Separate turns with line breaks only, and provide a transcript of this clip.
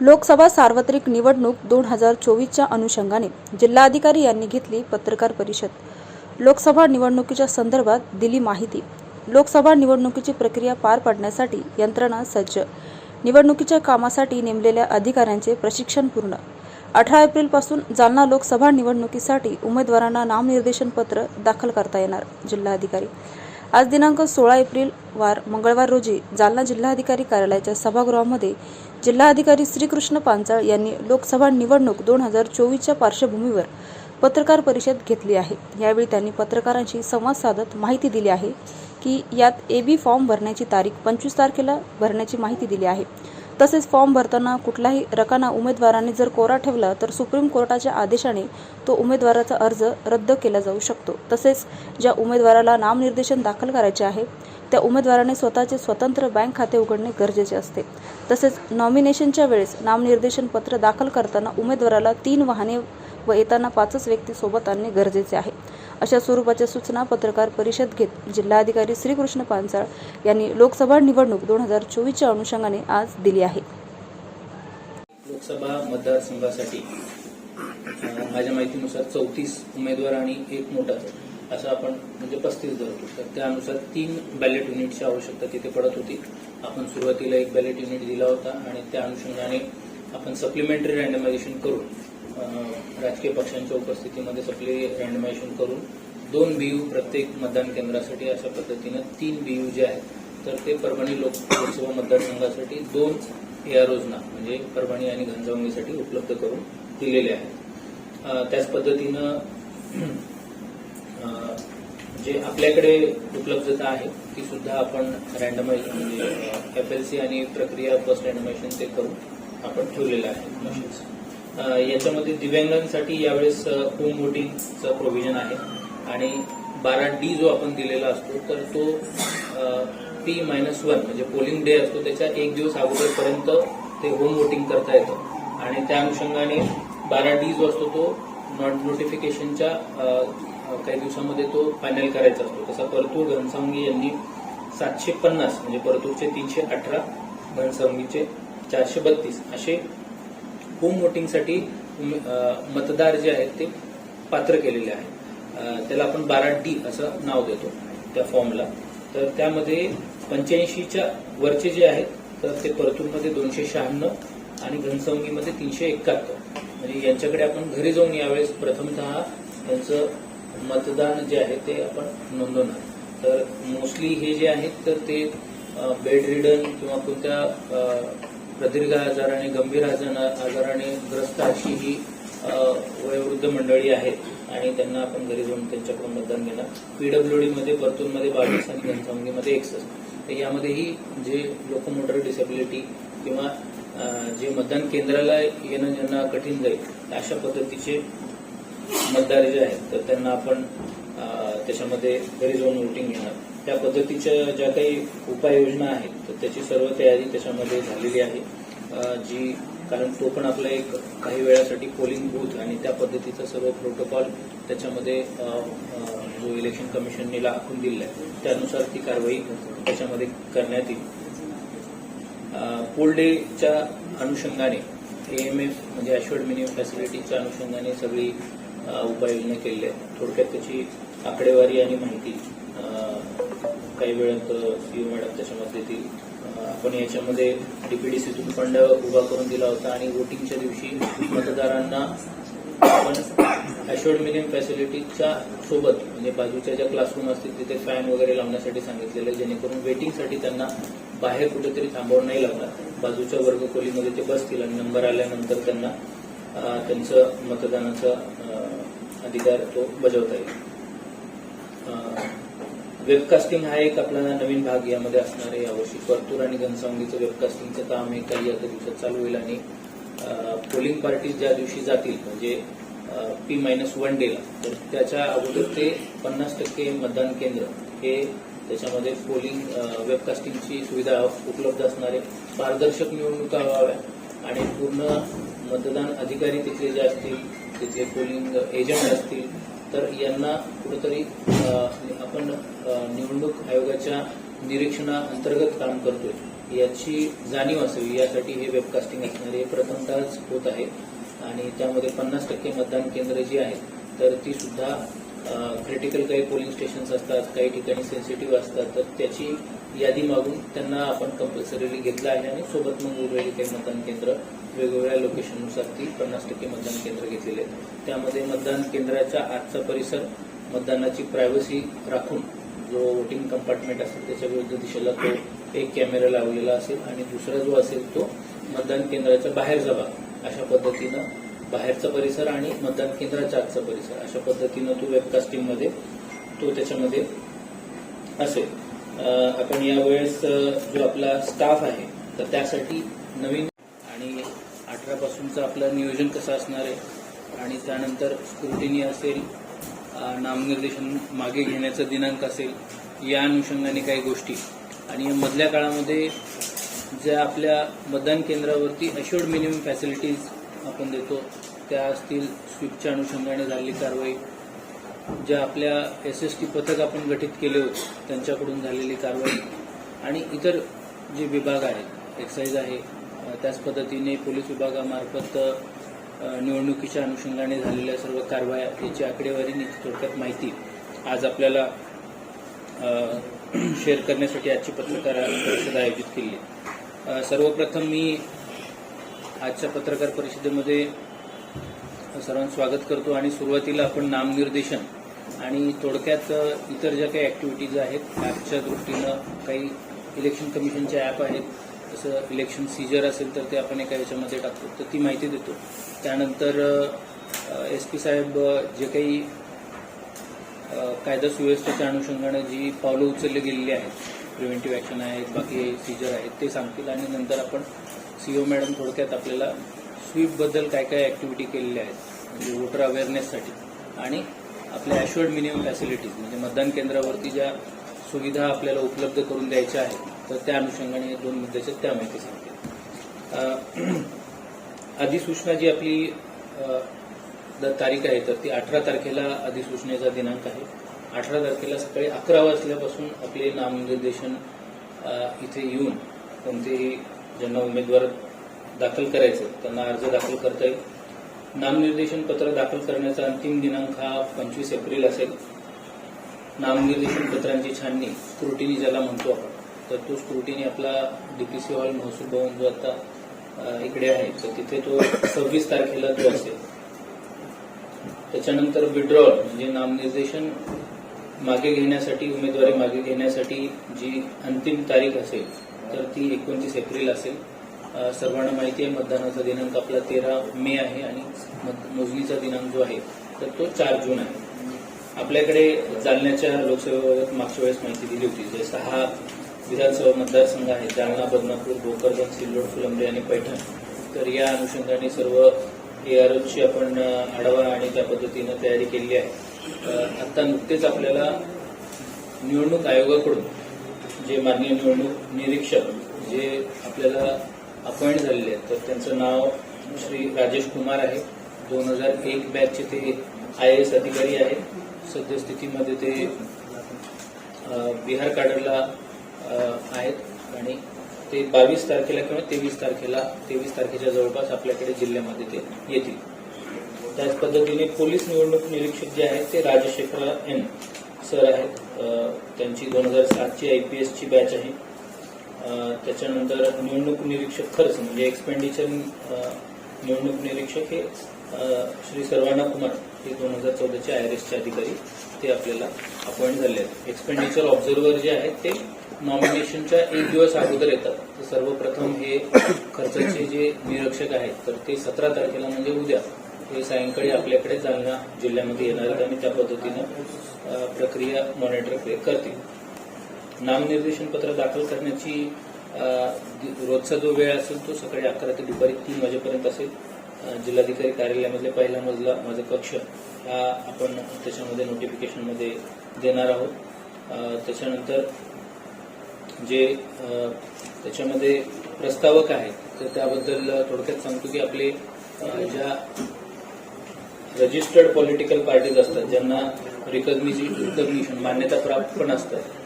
लोकसभा सार्वत्रिक निवडणूक दोन हजार चोवीसच्या अनुषंगाने जिल्हाधिकारी यांनी घेतली पत्रकार परिषद. लोकसभा निवडणुकीच्या संदर्भात दिली माहिती. लोकसभा निवडणुकीची प्रक्रिया पार पाडण्यासाठी यंत्रणा सज्ज. निवडणुकीच्या कामासाठी नेमलेल्या अधिकाऱ्यांचे प्रशिक्षण पूर्ण. अठरा एप्रिलपासून जालना लोकसभा निवडणुकीसाठी उमेदवारांना नामनिर्देशन पत्र दाखल करता येणार जिल्हाधिकारी. आज दिनांक सोळा एप्रिल वार मंगळवार रोजी जालना जिल्हाधिकारी कार्यालयाच्या सभागृहामध्ये जिल्हाधिकारी श्रीकृष्ण पांचाळ यांनी लोकसभा निवडणूक दोन हजार चोवीसच्या पार्श्वभूमीवर पत्रकार परिषद घेतली आहे. यावेळी त्यांनी पत्रकारांशी संवाद साधत माहिती दिली आहे की यात ए बी फॉर्म भरण्याची तारीख पंचवीस तारखेला भरण्याची माहिती दिली आहे. तसेच फॉर्म भरताना कुठलाही रकाना उमेदवाराने जर कोरा ठेवला तर सुप्रीम कोर्टाच्या आदेशाने तो उमेदवाराचा अर्ज रद्द केला जाऊ शकतो. तसेच ज्या उमेदवाराला नामनिर्देशन दाखल करायचे आहे त्या उमेदवाराने स्वतःचे स्वतंत्र बँक खाते उघडणे गरजेचे असते. तसेच नॉमिनेशनच्या वेळेस नामनिर्देशन पत्र दाखल करताना उमेदवाराला तीन वाहने व येताना पाचच व्यक्ती सोबत आणणे गरजेचे आहे. अशा स्वरूपाच्या सूचना पत्रकार परिषद घेत जिल्हाधिकारी श्रीकृष्ण पानसाळ यांनी लोकसभा निवडणूक दोन हजार चोवीसच्या अनुषंगाने आज दिली आहे.
लोकसभा मतदारसंघासाठी माझ्या माहितीनुसार चौतीस उमेदवार आणि एक मोठा असं आपण म्हणजे पस्तीस धरतो तर त्यानुसार तीन बॅलेट युनिटची आवश्यकता तिथे पडत होती. आपण सुरुवातीला एक बॅलेट युनिट दिला होता आणि त्या अनुषंगाने आपण सप्लिमेंटरी रँडमायझेशन करून राजकीय पक्षांच्या उपस्थितीमध्ये सगळे रँडमायझेशन करून दोन बीयू प्रत्येक मतदान केंद्रासाठी अशा पद्धतीनं तीन बीयू जे आहेत तर ते परभणी लोक लोकसभा मतदारसंघासाठी दोन एआरओजना म्हणजे परभणी आणि घनसावंगीसाठी उपलब्ध करून दिलेले आहेत. त्याच पद्धतीनं जे आपल्याकडे उपलब्धता आहे ती सुद्धा आपण रँडमाइज म्हणजे एफ एल सी आणि प्रक्रिया बस रँडमायझेशन ते करून आपण ठेवलेलं आहे मशीन्स. याच्यामध्ये दिव्यांगांसाठी यावेळेस होम वोटिंगचं प्रोव्हिजन आहे. आणि बारा डी जो आपण दिलेला असतो तर तो पी मायनस वन म्हणजे पोलिंग डे असतो त्याच्या एक दिवस अगोदरपर्यंत ते होम वोटिंग करता येतं. आणि त्या अनुषंगाने बारा डी जो असतो तो नॉट नोटिफिकेशनच्या काही दिवसामध्ये तो फायनल करायचा असतो. तसा परतूर घनसावंगी यांनी सातशे पन्नास म्हणजे परतूरचे तीनशे अठरा घनसावंगीचे चारशे बत्तीस असे होम वोटिंगसाठी मतदार जे आहेत ते पात्र केलेले आहेत. त्याला आपण बारा डी असं नाव देतो त्या फॉर्मला तर त्यामध्ये पंच्याऐंशीच्या वरचे जे आहेत तर ते परतूरमध्ये दोनशे शहाण्णव आणि घनसंगीमध्ये तीनशे एकाहत्तर. म्हणजे यांच्याकडे आपण घरी जाऊन यावेळेस प्रथमतः त्यांचं मतदान जे आहे ते आपण नोंदवणार. तर मोस्टली हे जे आहेत तर ते बेड रिडन किंवा कोणत्या प्रदीर्घ आजाराने गंभीर आजार- आजाराने ग्रस्त अशी ही वयोवृद्ध मंडळी आहेत आणि त्यांना आपण घरी जाऊन त्यांच्याकडून मतदान घेणार. पीडब्ल्यूडीमध्ये परतूरमध्ये बावीस आणि घनसावंगीमध्ये एकसष्ट तर यामध्येही जे लोकोमोटर डिसेबिलिटी किंवा जे मतदान केंद्राला येणं ज्यांना कठीण जाईल अशा पद्धतीचे मतदार जे आहेत तर त्यांना आपण त्याच्यामध्ये घरी जाऊन वोटिंग घेणार. त्या पद्धतीच्या ज्या काही उपाययोजना आहेत तर त्याची सर्व तयारी त्याच्यामध्ये झालेली आहे. जी कारण तो पण आपला एक काही वेळासाठी पोलिंग बूथ आणि त्या पद्धतीचा सर्व प्रोटोकॉल त्याच्यामध्ये जो इलेक्शन कमिशनने आखून दिलेला आहे त्यानुसार ती कारवाई त्याच्यामध्ये करण्यात येईल. पोल डेच्या अनुषंगाने एएमएफ म्हणजे अश्युअर्ड मिनिमम फॅसिलिटीच्या अनुषंगाने सगळी उपाययोजना केलेली आहे थोडक्यात त्याची आकडेवारी आणि माहिती काही वेळात सीओ मॅडम त्याच्यामध्ये देतील आपण याच्यामध्ये डीपीडीसीतून फंड उभा करून दिला होता आणि वोटिंगच्या दिवशी मतदारांना आपण ॲशोर्ड मिनिमम फॅसिलिटीच्या सोबत म्हणजे बाजूच्या ज्या क्लासरूम असतील तिथे फॅन वगैरे लावण्यासाठी सांगितलेलं आहे जेणेकरून वेटिंगसाठी त्यांना बाहेर कुठेतरी थांबवून नाही लागणार बाजूच्या वर्गखोलीमध्ये ते बसतील आणि नंबर आल्यानंतर त्यांना त्यांचं मतदानाचा अधिकार तो बजावता येईल. वेबकास्टिंग हा एक आपला नवीन भाग यामध्ये असणार आहे. यावर्षी परतूर आणि घनसावंगीचं वेबकास्टिंगचं काम हे काही आता दिवसात चालू होईल आणि पोलिंग पार्टीज ज्या दिवशी जातील म्हणजे पी मायनस वन डेला तर त्याच्या अगोदर ते पन्नास टक्के मतदान केंद्र हे त्याच्यामध्ये पोलिंग वेबकास्टिंगची सुविधा उपलब्ध असणार आहे. पारदर्शक निवडणुका व्हाव्या आणि पूर्ण मतदान अधिकारी तिथले जे असतील तिथले पोलिंग एजंट असतील तर यांना कुठेतरी आपण निवडणूक आयोगाच्या निरीक्षणाअंतर्गत काम करतोय. याची जाणीव असावी. यासाठी हे वेबकास्टिंग असणार हे प्रथमतःच होत आहे. आणि त्यामध्ये पन्नास टक्के मतदान केंद्र जी आहेत तर ती सुद्धा क्रिटिकल काही पोलिंग स्टेशन्स असतात काही ठिकाणी सेन्सिटिव्ह असतात तर त्याची यादी मागून त्यांना आपण कंपल्सरीली घेतलं आहे आणि सोबत मग उरलेली काही मतदान केंद्र वेगवेगळ्या लोकेशननुसार ती पन्नास टक्के मतदान केंद्र घेतलेले आहेत. त्यामध्ये मतदान केंद्राच्या आजचा परिसर मतदानाची प्रायव्हसी राखून जो वोटिंग कंपार्टमेंट असेल त्याच्या विरुद्ध दिशेला तो एक कॅमेरा लावलेला असेल आणि दुसरा जो असेल तो मतदान केंद्राच्या बाहेरचा भाग. अशा पद्धतीनं बाहेरचा परिसर आणि मतदान केंद्राच्या आजचा परिसर. अशा पद्धतीनं तो वेबकास्टिंगमध्ये तो त्याच्यामध्ये असेल. आपण यावेळेस जो आपला स्टाफ आहे तर त्यासाठी नवीन अठरापासूनचं आपलं नियोजन कसं असणार आहे? आणि त्यानंतर स्क्रुटिनी असेल नामनिर्देशन मागे घेण्याचा दिनांक असेल या अनुषंगाने काही गोष्टी. आणि या मधल्या काळामध्ये ज्या आपल्या मतदान केंद्रावरती अश्युअर्ड मिनिमम फॅसिलिटीज आपण देतो त्या असतील स्वीपच्या अनुषंगाने झालेली कारवाई. ज्या आपल्या एस एस टी पथक आपण गठीत केले होते त्यांच्याकडून झालेली कारवाई. आणि इतर जे विभाग आहेत एक्साईज आहे त्याच पद्धतीने पोलीस विभागामार्फत निवडणुकीच्या अनुषंगाने झालेल्या सर्व कारवाया याची आकडेवारी निश्चित थोडक्यात माहिती आज आपल्याला शेअर करण्यासाठी आजची पत्रकार परिषद आयोजित केली. सर्वप्रथम मी आजच्या पत्रकार परिषदेमध्ये सर्वांचं स्वागत करतो आणि सुरुवातीला आपण नामनिर्देशन आणि थोडक्यात इतर ज्या काही ॲक्टिव्हिटीज आहेत ॲपच्या दृष्टीनं काही इलेक्शन कमिशनचे ॲप आहेत जसं इलेक्शन सीजर असेल तर ते आपण एका याच्यामध्ये टाकतो. तर ती माहिती देतो. त्यानंतर एस पी साहेब जे काही कायदा सुव्यवस्थेच्या अनुषंगानं जी पावलं उचलली गेलेली आहेत प्रिव्हेंटिव्ह ॲक्शन आहेत बाकी सीजर आहेत ते सांगतील. आणि नंतर आपण सी ओ मॅडम थोडक्यात आपल्याला स्वीपबद्दल काय काय ॲक्टिव्हिटी केलेल्या आहेत म्हणजे वोटर अवेअरनेससाठी आणि आपल्या ॲश्युअर्ड मिनिमम फॅसिलिटीज म्हणजे मतदान केंद्रावरती ज्या सुविधा आपल्याला उपलब्ध करून द्यायच्या आहेत तर त्या अनुषंगाने हे दोन मुद्द्याच्या त्या माहिती सांगतील अधिसूचना जी आपली तारीख आहे तर ती अठरा तारखेला अधिसूचनेचा दिनांक आहे. अठरा तारखेला सकाळी अकरा वाजल्यापासून आपले नामनिर्देशन इथे येऊन कोणतेही ज्यांना उमेदवार दाखल करायचे त्यांना अर्ज दाखल करता येईल. नामनिर्देशन पत्र दाखल करण्याचा अंतिम दिनांक हा पंचवीस एप्रिल असेल. नामनिर्देशन पत्रांची छाननी स्क्रुटिनी ज्याला म्हणतो आपण. तर तो स्क्रुटिनी आपला डीपीसी हॉल महसूल भवन जो आता इकडे आहे तर तिथे तो सव्वीस तारखेला तो असेल. त्याच्यानंतर विड्रॉल म्हणजे नामनिर्देशन मागे घेण्यासाठी उमेदवारी मागे घेण्यासाठी जी अंतिम तारीख असेल तर ती एकोणतीस एप्रिल असेल. सर्वांना माहिती आहे मतदानाचा दिनांक आपला तेरा मे आहे आणि मोजणीचा दिनांक जो आहे तर तो चार जून आहे. आपल्याकडे जालन्याच्या लोकसभेबाबत मागच्या वेळेस माहिती दिली होती. जे सहा विधानसभा मतदारसंघ आहेत जालना बदनापूर भोकरदन सिल्लोड फुलंब्री आणि पैठण. तर या अनुषंगाने सर्व एआरओची आपण आढावा आणि त्या पद्धतीनं तयारी केली आहे. आत्ता आता नुकतेच आपल्याला निवडणूक आयोगाकडून जे माननीय निवडणूक निरीक्षक जे आपल्याला अपॉइंट झालेले आहेत तर त्यांचं नाव श्री राजेश कुमार आहे. दोन हजार एक बॅचचे ते आय एस अधिकारी आहेत. सद्यस्थितीमध्ये ते बिहार काडरला आहेत. आणि ते बावीस तारखेला किंवा तेवीस तारखेला तेवीस तारखेच्या जवळपास आपल्याकडे जिल्ह्यामध्ये ते येतील. त्याच पद्धतीने पोलीस निवडणूक निरीक्षक जे आहेत ते राजशेखर एन सर आहेत. त्यांची दोन हजार सातची आय पी एसची बॅच आहे. त्याच्यानंतर निवडणूक निरीक्षक खर्च म्हणजे एक्सपेंडिचर निवडणूक निरीक्षक हे श्री सर्वाना कुमार ते दोन हजार चौदाचे आय आर एसचे अधिकारी ते आपल्याला अपॉइंट झाले आहेत. एक्सपेंडिचर ऑब्झर्व्हर जे आहेत ते नॉमिनेशनच्या एक दिवस अगोदर येतात. तर सर्वप्रथम हे खर्चाचे जे निरीक्षक आहेत तर ते सतरा तारखेला म्हणजे उद्या हे सायंकाळी आपल्याकडे जालना जिल्ह्यामध्ये येणार आहेत आणि त्या पद्धतीनं प्रक्रिया मॉनिटर करतील. नामनिर्देशन पत्र दाखल करण्याची रोजचा जो वेळ असेल तो सकाळी अकरा ते दुपारी तीन वाजेपर्यंत असेल. जिल्हाधिकारी कार्यालयामधले पहिला मजला माझा कक्ष हा आपण त्याच्यामध्ये नोटिफिकेशनमध्ये देणार आहोत. त्याच्यानंतर जे त्याच्यामध्ये प्रस्तावक आहेत तर त्याबद्दल थोडक्यात सांगतो की आपले ज्या रजिस्टर्ड पॉलिटिकल पार्टीज असतात ज्यांना रिकग्निशन मान्यता प्राप्त पण असतात